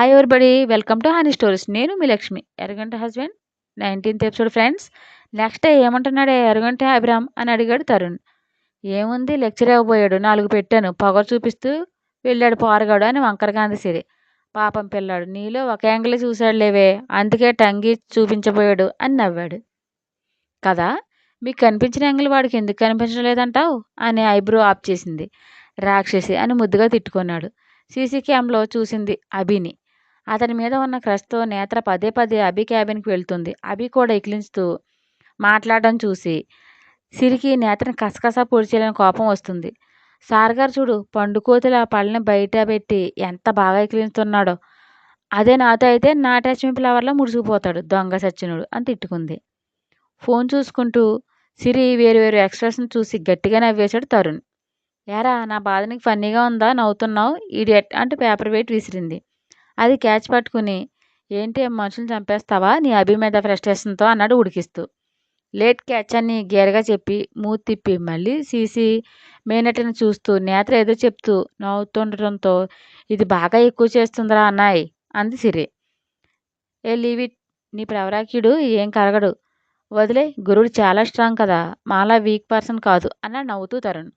Hi everybody welcome to honey stories నేను మీ Lakshmi. ఎరగంట husband nineteenth episode friends next day ఏమంటున్నాడే? ఎరగంట అభిరామ్ అని అడిగాడు తరుణ్. ఏముంది? లెక్చర్ ఇవ్వబోయాడు నాలుగు పెట్టాను. పొగ చూపిస్తూ వెళ్ళాడు పారగాడు అని వంకరగాంధీ సిరి. పాపం పిల్లాడు. నీలో ఒక యాంగిల్ చూశాడు లేవే అందుకే టంగి చూపించబోయాడు అని నవ్వాడు. కదా? మీకు కనిపించిన యాంగిల్ వాడికి ఎందుకు కనిపించలేదంటావు అని ఐబ్రో ఆఫ్ చేసింది. రాక్షసి అని ముద్దుగా తిట్టుకున్నాడు. సీసీ క్యామ్లో చూసింది అభిని. అతని మీద ఉన్న క్రష్తో నేత్ర పదే పదే అభి క్యాబిన్కి వెళ్తుంది. అభి కూడా ఇకిలించుతూ మాట్లాడడం చూసి సిరికి నేత్రని కసకస పొడిచేయాలని కోపం వస్తుంది. సార్ గారు చూడు పండుకోతుల పళ్ళని బయట పెట్టి ఎంత బాగా ఎక్కిలిస్తున్నాడో అదే నాతో అయితే నా అటాచ్మెంట్ ఫ్లవర్లో ముడుచుకుపోతాడు దొంగ సచ్చినుడు అని తిట్టుకుంది. ఫోన్ చూసుకుంటూ సిరి వేరు వేరు ఎక్స్ప్రెషన్ చూసి గట్టిగా నవ్వేశాడు తరుణ్. ఏరా నా బాధ నీకు ఫన్నీగా ఉందా? నవ్వుతున్నావు? ఇడియట్ అంటూ పేపర్ వెయిట్ విసిరింది. అది క్యాచ్ పట్టుకుని ఏంటి మనుషులు చంపేస్తావా? నీ అభి మీద ఫ్రస్ట్రేషన్తో? అన్నాడు ఉడికిస్తూ. లేట్ క్యాచ్ అని గేరగా చెప్పి మూతి తిప్పి మళ్ళీ సీసీ మేనటను చూస్తూ నేత్ర ఏదో చెప్తూ నవ్వుతుండటంతో ఇది బాగా ఎక్కువ చేస్తుందిరా అన్నాయ్ అంది సిరి. ఏ లీవ్ ఇట్. నీ ప్రవరాకిడు ఏం కరగడు. వదిలే గురుడు చాలా స్ట్రాంగ్ కదా మాలా వీక్ పర్సన్ కాదు అన్నాడు నవ్వుతూ తరుణ్.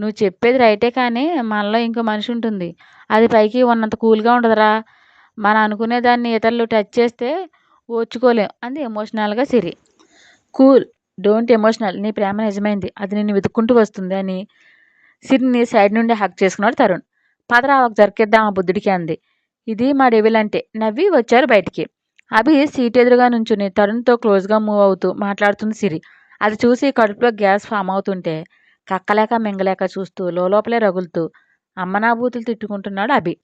నువ్వు చెప్పేది రైటే కానీ మనలో ఇంకో మనిషి ఉంటుంది. అది పైకి ఉన్నంత కూల్గా ఉండదురా. మనం అనుకునే దాన్ని ఇతరులు టచ్ చేస్తే ఓర్చుకోలేం. అంది ఎమోషనల్గా సిరి. Cool don't emotional. నీ ప్రేమ నిజమైంది. అది నిన్ను వెతుక్కుంటూ వస్తుంది అని సిరిని సైడ్ నుండి హక్ చేసుకున్నాడు తరుణ్. పదరా ఒక జరికేద్దాం ఆ బుద్ధుడికి అంది. ఇది మా డెవిల్ అంటే. నవ్వి వచ్చారు బయటికి. అభి సీట్ ఎదురుగా నుంచుని తరుణ్తో క్లోజ్గా మూవ్ అవుతూ మాట్లాడుతుంది సిరి. అది చూసి కడుపులో గ్యాస్ ఫామ్ అవుతుంటే కక్కలేక మింగలేక చూస్తూ లోపలే రగులుతూ అమ్మనాభూతులు తిట్టుకుంటున్నాడు అభి.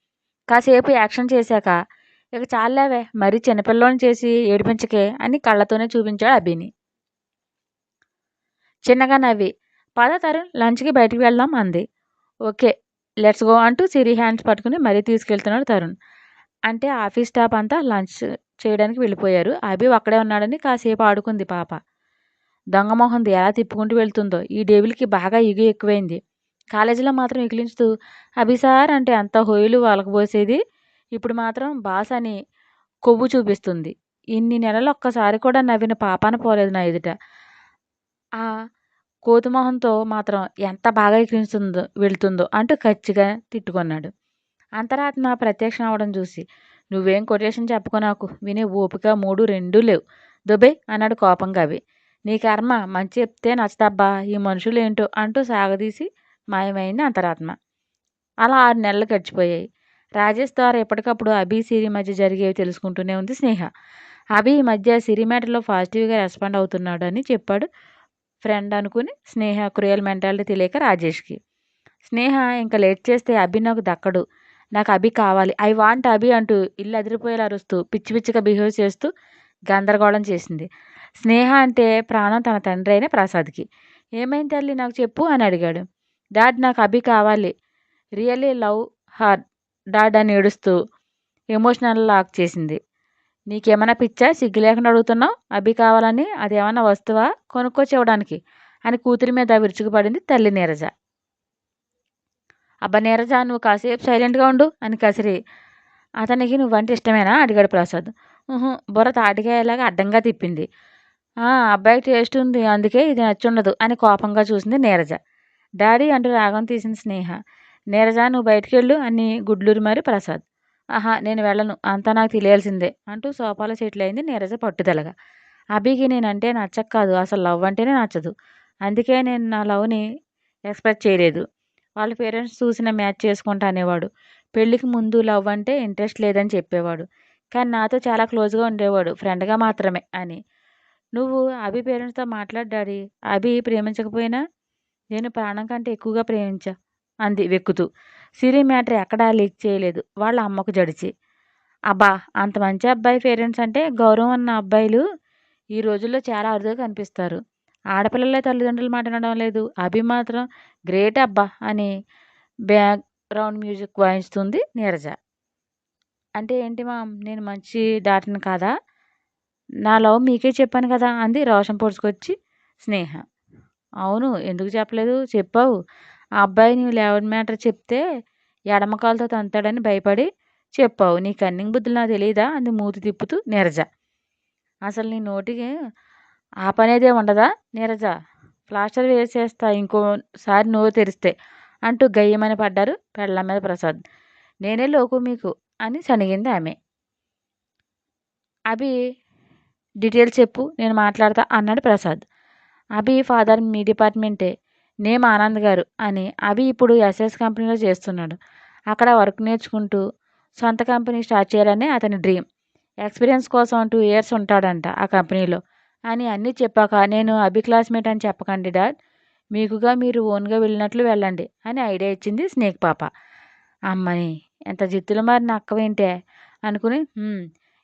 కాసేపు యాక్షన్ చేశాక ఇక చాలావే మరీ చిన్నపిల్లని చేసి ఏడిపించకే అని కళ్ళతోనే చూపించాడు అభిని. చిన్నగా నవ్వి పద తరుణ్ లంచ్కి బయటికి వెళ్దాం అంది. ఓకే లెట్స్ గో అంటూ సిరి హ్యాండ్స్ పట్టుకుని మరీ తీసుకెళ్తున్నాడు తరుణ్. అంటే ఆఫీస్ స్టాఫ్ అంతా లంచ్ చేయడానికి వెళ్ళిపోయారు. అభి ఒక్కడే ఉన్నాడని కాసేపు ఆడుకుంది పాప. దొంగమోహంది ఎలా తిప్పుకుంటూ వెళ్తుందో ఈ డేవిల్కి బాగా ఇగు ఎక్కువైంది. కాలేజీలో మాత్రం ఎగిలించుతూ అభిసార్ అంటే అంత హోయిలు వాళ్ళకపోసేది ఇప్పుడు మాత్రం బాస్ అని కొవ్వు చూపిస్తుంది. ఇన్ని నెలలు ఒక్కసారి కూడా నవ్విన పాపాన పోలేదు నా ఎదుట. ఆ కోతుమోహంతో మాత్రం ఎంత బాగా ఎక్కించుతుందో వెళ్తుందో అంటూ ఖచ్చిగా తిట్టుకున్నాడు. అంతరాత్మ ప్రత్యక్షం అవడం చూసి నువ్వేం కొటేషన్ చెప్పుకో నాకు వినే ఓపిక మూడు రెండూ లేవు. దుబే అన్నాడు కోపంగా అవి నీ కర్మ మంచి చెప్తే నచ్చదబ్బా ఈ మనుషులు ఏంటో అంటూ సాగదీసి మాయమైంది అంతరాత్మ. అలా ఆరు నెలలు గడిచిపోయాయి. రాజేష్ ద్వారా ఎప్పటికప్పుడు అభి సిరి మధ్య జరిగేవి తెలుసుకుంటూనే ఉంది స్నేహ. అభి ఈ మధ్య సిరి మ్యాటర్లో పాజిటివ్గా రెస్పాండ్ అవుతున్నాడు అని చెప్పాడు ఫ్రెండ్ అనుకుని స్నేహ క్రియల్ మెంటాలిటీ తెలియక రాజేష్కి. స్నేహ ఇంకా లేట్ చేస్తే అభి నాకు దక్కడు. నాకు అభి కావాలి. ఐ వాంట్ అభి అంటూ ఇల్లు అదిరిపోయేలా అరుస్తూ పిచ్చి పిచ్చిగా బిహేవ్ చేస్తూ గందరగోళం చేసింది. స్నేహ అంటే ప్రాణం తన తండ్రి అయిన ప్రసాద్కి. ఏమైంది తల్లి నాకు చెప్పు అని అడిగాడు. డాడ్ నాకు అభి కావాలి. రియల్లీ లవ్ హార్ డాడ్ అని ఏడుస్తూ ఎమోషనల్ లాక్ చేసింది. నీకేమైనా పిచ్చా? సిగ్గు లేకుండా అడుగుతున్నావు? అభి కావాలని? అదేమన్నా వస్తువా? కొనుక్కొచ్చి ఇవ్వడానికి అని కూతురి మీద విరుచుకుపడింది తల్లి నీరజ. అబ్బా నీరజ నువ్వు కాసేపు సైలెంట్గా ఉండు అని కసిరి. అతనికి నువ్వంటే ఇష్టమేనా? అడిగాడు ప్రసాద్. బుర్ర తాటిగా అడ్డంగా తిప్పింది. అబ్బాయికి టేస్ట్ ఉంది అందుకే ఇది నచ్చుండదు అని కోపంగా చూసింది నీరజ. డాడీ అంటూ రాగం తీసింది స్నేహ. నీరజ నువ్వు బయటికి వెళ్ళు అని గుడ్లూరి మరి ప్రసాద్. ఆహా నేను వెళ్ళను అంతా నాకు తెలియాల్సిందే అంటూ సోఫాలో సెటిల్ అయింది నీరజ పట్టుదలగా. అభికి నేనంటే నచ్చక కాదు అసలు లవ్ అంటేనే నచ్చదు. అందుకే నేను నా లవ్ని ఎక్స్పెక్ట్ చేయలేదు. వాళ్ళ పేరెంట్స్ చూసిన మ్యాచ్ చేసుకుంటా అనేవాడు. పెళ్ళికి ముందు లవ్ అంటే ఇంట్రెస్ట్ లేదని చెప్పేవాడు. కానీ నాతో చాలా క్లోజ్గా ఉండేవాడు ఫ్రెండ్గా మాత్రమే అని. నువ్వు అభి పేరెంట్స్తో మాట్లాడ్డాడి అభి ప్రేమించకపోయినా నేను ప్రాణం కంటే ఎక్కువగా ప్రేమించా అంది వెక్కుతూ. సిరి మ్యాటర్ ఎక్కడా లీక్ చేయలేదు. వాళ్ళ అమ్మకు జడిచి. అబ్బా అంత మంచి అబ్బాయి పేరెంట్స్ అంటే గౌరవం ఉన్న అబ్బాయిలు ఈ రోజుల్లో చాలా అరుదుగా కనిపిస్తారు. ఆడపిల్లలే తల్లిదండ్రులు మాట్లాడడం లేదు. అభి మాత్రం గ్రేట్ అబ్బా అని బ్యాక్గ్రౌండ్ మ్యూజిక్ వాయిస్తుంది నీరజ. అంటే ఏంటి మా నేను మంచి డాక్టర్ని కాదా? నా లవ్ మీకే చెప్పాను కదా అంది రోషన్ పొడుచుకొచ్చి. స్నేహ. అవును ఎందుకు చెప్పలేదు? చెప్పావు. ఆ అబ్బాయి నువ్వు లెవెన్ మ్యాటర్ చెప్తే ఎడమ కాలుతో తంతాడని భయపడి చెప్పావు. నీ కన్నింగ్ బుద్ధులు నాకు తెలియదా అంది మూతి తిప్పుతూ నీరజ. అసలు నీ నోటికి ఆ పనేదే ఉండదా? నీరజ. ప్లాస్టర్ వేసేస్తా ఇంకోసారి నోరు తెరిస్తే అంటూ గయ్యమని పడ్డారు పెళ్ళ మీద ప్రసాద్. నేనే లోకు మీకు అని సనిగింది ఆమె. అభి డీటెయిల్స్ చెప్పు నేను మాట్లాడతా అన్నాడు ప్రసాద్. అభి ఫాదర్ మీ డిపార్ట్మెంటే నేమ్ ఆనంద్ గారు అని అభి ఇప్పుడు ఎస్ఎస్ కంపెనీలో చేస్తున్నాడు. అక్కడ వర్క్ నేర్చుకుంటూ సొంత కంపెనీ స్టార్ట్ చేయాలని అతని డ్రీమ్. ఎక్స్పీరియన్స్ కోసం టూ ఇయర్స్ ఉంటాడంట ఆ కంపెనీలో అని అన్నీ చెప్పాక నేను అభి క్లాస్మేట్ అని చెప్పకండి డాడ్. మీకుగా మీరు ఓన్గా వెళ్ళినట్లు వెళ్ళండి అని ఐడియా ఇచ్చింది స్నేక్ పాప. అమ్మని ఎంత జిత్తులు మారిన అక్కవేంటే అనుకుని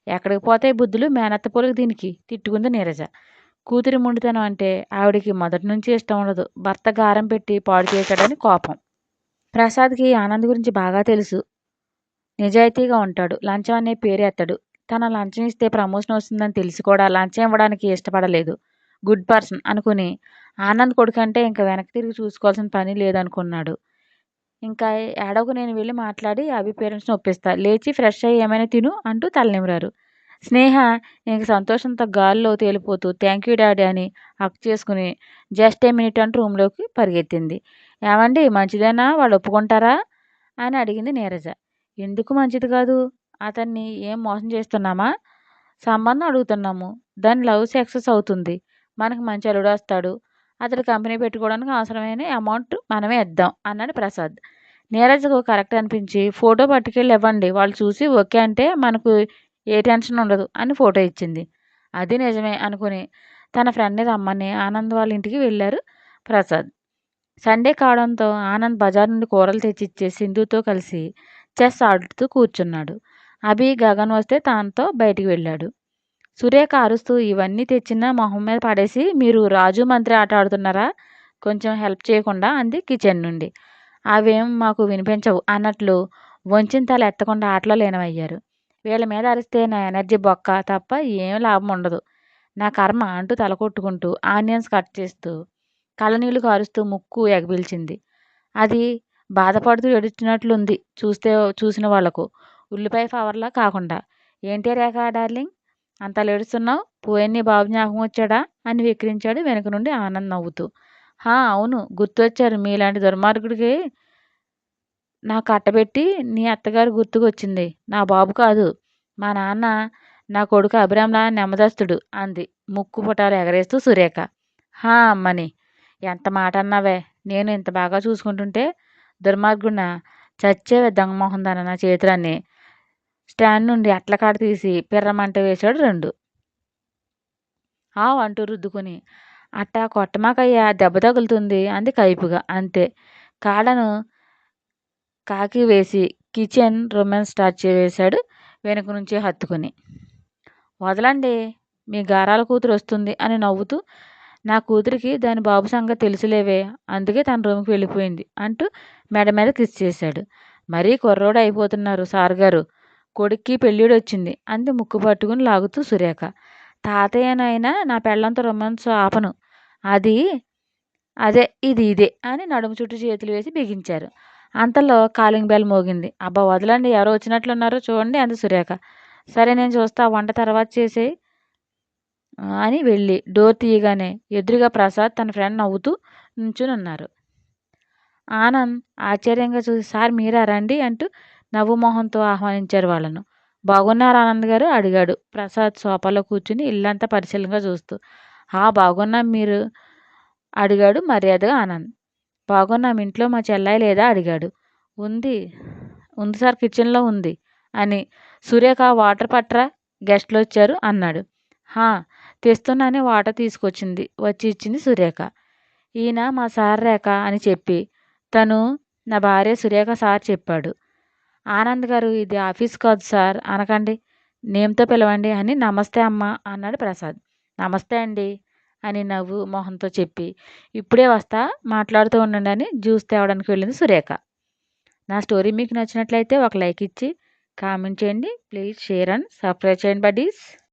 ఎక్కడికి పోతాయి బుద్ధులు? మేనత్త పోలికి దీనికి తిట్టుకుంది నీరజ. కూతురి మొండితనం అంటే ఆవిడికి మొదటి నుంచి ఇష్టం ఉండదు. భర్త గారం పెట్టి పాడు చేశాడని కోపం. ప్రసాద్కి ఆనంద్ గురించి బాగా తెలుసు. నిజాయితీగా ఉంటాడు. లంచం అనే పేరు ఎత్తాడు. తన లంచం ఇస్తే ప్రమోషన్ వస్తుందని తెలిసి కూడా లంచం ఇవ్వడానికి ఇష్టపడలేదు. గుడ్ పర్సన్ అనుకుని ఆనంద్ కొడుకంటే ఇంకా వెనక్కి తిరిగి చూసుకోవాల్సిన పని లేదనుకున్నాడు. ఇంకా ఏడవకు నేను వెళ్ళి మాట్లాడి అభి పేరెంట్స్ని ఒప్పిస్తా. లేచి ఫ్రెష్ అయ్యి ఏమైనా తిను అంటూ తలనిమిరారు. స్నేహ ఇంక సంతోషంతో గాల్లో తేలిపోతూ థ్యాంక్ యూ డాడీ అని హక్ చేసుకుని జస్ట్ ఏ మినిట్ అంటూ రూమ్లోకి పరిగెత్తింది. ఏమండి మంచిదేనా? వాళ్ళు ఒప్పుకుంటారా? అని అడిగింది నీరజ. ఎందుకు మంచిది కాదు? అతన్ని ఏం మోసం చేస్తున్నామా? సంబంధం అడుగుతున్నాము. దాని లవ్ సక్సెస్ అవుతుంది. మనకు మంచి అల్లుడు వస్తాడు. అతడు కంపెనీ పెట్టుకోవడానికి అవసరమైన అమౌంట్ మనమే ఇద్దాం అన్నాడు ప్రసాద్. నీరజ్కు కరెక్ట్ అనిపించి ఫోటో పట్టుకెళ్ళి ఇవ్వండి వాళ్ళు చూసి ఓకే అంటే మనకు ఏ టెన్షన్ ఉండదు అని ఫోటో ఇచ్చింది. అది నిజమే అనుకుని తన ఫ్రెండ్ని రమ్మని ఆనంద్ వాళ్ళ ఇంటికి వెళ్ళారు ప్రసాద్. సండే కావడంతో ఆనంద్ బజార్ నుండి కూరలు తెచ్చిచ్చే సింధుతో కలిసి చెస్ ఆడుతూ కూర్చున్నాడు. అభి గగన్ వస్తే తనతో బయటికి వెళ్ళాడు. సురేఖ అరుస్తూ ఇవన్నీ తెచ్చిన మొహం మీద పడేసి మీరు రాజు మంత్రి ఆట ఆడుతున్నారా? కొంచెం హెల్ప్ చేయకుండా అంది కిచెన్ నుండి. అవేం మాకు వినిపించవు అన్నట్లు వంచిన తల ఎత్తకుండా ఆటలో లేనమయ్యారు. వీళ్ళ మీద అరిస్తే నా ఎనర్జీ బొక్క తప్ప ఏం లాభం ఉండదు. నా కర్మ అంటూ తల కొట్టుకుంటూ ఆనియన్స్ కట్ చేస్తూ కళ్ళనీళ్ళు కారుస్తూ ముక్కు ఎగబిల్చింది. అది బాధపడుతూ ఏడుస్తున్నట్లుంది చూస్తే చూసిన వాళ్ళకు. ఉల్లిపాయ ఫవర్లా కాకుండా. ఏంటి రేఖ డార్లింగ్? అంత లేడుస్తున్నావు? పోయన్ని బాబు జ్ఞాపకం వచ్చాడా? అని వెక్కిరించాడు వెనుక నుండి ఆనంద్ నవ్వుతూ. హా అవును గుర్తొచ్చారు మీలాంటి దుర్మార్గుడికి నా కట్టబెట్టి నీ అత్తగారు గుర్తుకొచ్చింది. నా బాబు కాదు. మా నాన్న నా కొడుకు అభిరామ్లా నెమ్మదస్తుడు అంది. ముక్కు పుటాలు ఎగరేస్తూ సురేఖ. హా అమ్మని ఎంత మాట అన్నావే? నేను ఇంత బాగా చూసుకుంటుంటే దుర్మార్గుడిన చచ్చేవే దొంగమోహన్ దాన నా చేతులన్నీ? స్టాండ్ నుండి అట్ల కాడ తీసి పిర్రమంట వేశాడు రెండు. ఆవ్ అంటూ రుద్దుకుని అట్టా కొట్టమాకయ్యా దెబ్బ తగులుతుంది అంది కైపుగా. అంతే. కాళ్ళను కాకి వేసి కిచెన్ రొమాన్స్ స్టార్ట్ చేశాడు వెనుక నుంచి హత్తుకుని. వదలండి మీ గారాల కూతురు వస్తుంది అని నవ్వుతూ నా కూతురికి దాని బాబు సంగతి తెలుసులేవే అందుకే తన రూమ్కి వెళ్ళిపోయింది అంటూ మెడ మీద కిస్ చేశాడు. మరీ కుర్రోడు అయిపోతున్నారు సార్ గారు. కొడుక్కి పెళ్ళిడు వచ్చింది అంది ముక్కు పట్టుకుని లాగుతూ సురేఖ. తాతయ్యనైనా నా పెళ్ళంతో రొమాన్స్ ఆపను. అది అదే ఇది ఇదే అని నడుము చుట్టూ చేతులు వేసి బిగించారు. అంతలో కాలింగ్ బెల్ మోగింది. అబ్బా వదలండి. ఎవరో వచ్చినట్లున్నారో చూడండి అంది సురేఖ. సరే నేను చూస్తా. వంట తర్వాత చేసే అని వెళ్ళి డోర్ తీయగానే ఎదురుగా ప్రసాద్ తన ఫ్రెండ్ నవ్వుతూ నుంచుని ఉన్నారు ఆనంద్ ఆశ్చర్యంగా చూసి సార్ మీరా? రండి అంటూ నవ్వుమొహంతో ఆహ్వానించారు వాళ్ళను. బాగున్నారు ఆనంద్ గారు? అడిగాడు. ప్రసాద్ సోఫాలో కూర్చుని ఇల్లంతా పరిశీలనగా చూస్తూ. ఆ బాగున్నా మీరు? అడిగాడు మర్యాదగా ఆనంద్. బాగున్నాం ఇంట్లో మా చెల్లాయి లేదా? అడిగాడు. ఉంది. ఉంది సార్ కిచెన్లో ఉంది అని. సురేఖ వాటర్ పట్రా గెస్ట్లు వచ్చారు అన్నాడు. హా తెస్తున్నానే వాటర్ తీసుకొచ్చింది. వచ్చి ఇచ్చింది సురేఖ ఈయన మా సార్ రేఖ అని చెప్పి. తను నా భార్య సురేఖ సార్ చెప్పాడు. ఆనంద్ గారు ఇది ఆఫీస్ కాదు సార్. అనకండి. నేమ్తో పిలవండి అని నమస్తే అమ్మ అన్నాడు ప్రసాద్. నమస్తే అండి అని నవ్వు మొహంతో చెప్పి ఇప్పుడే వస్తా మాట్లాడుతూ ఉండండి అని జ్యూస్ తేవడానికి వెళ్ళింది సురేఖ. నా స్టోరీ మీకు నచ్చినట్లయితే ఒక లైక్ ఇచ్చి కామెంట్ చేయండి. ప్లీజ్ షేర్ అండ్ సబ్స్క్రైబ్ చేయండి బడ్డీస్.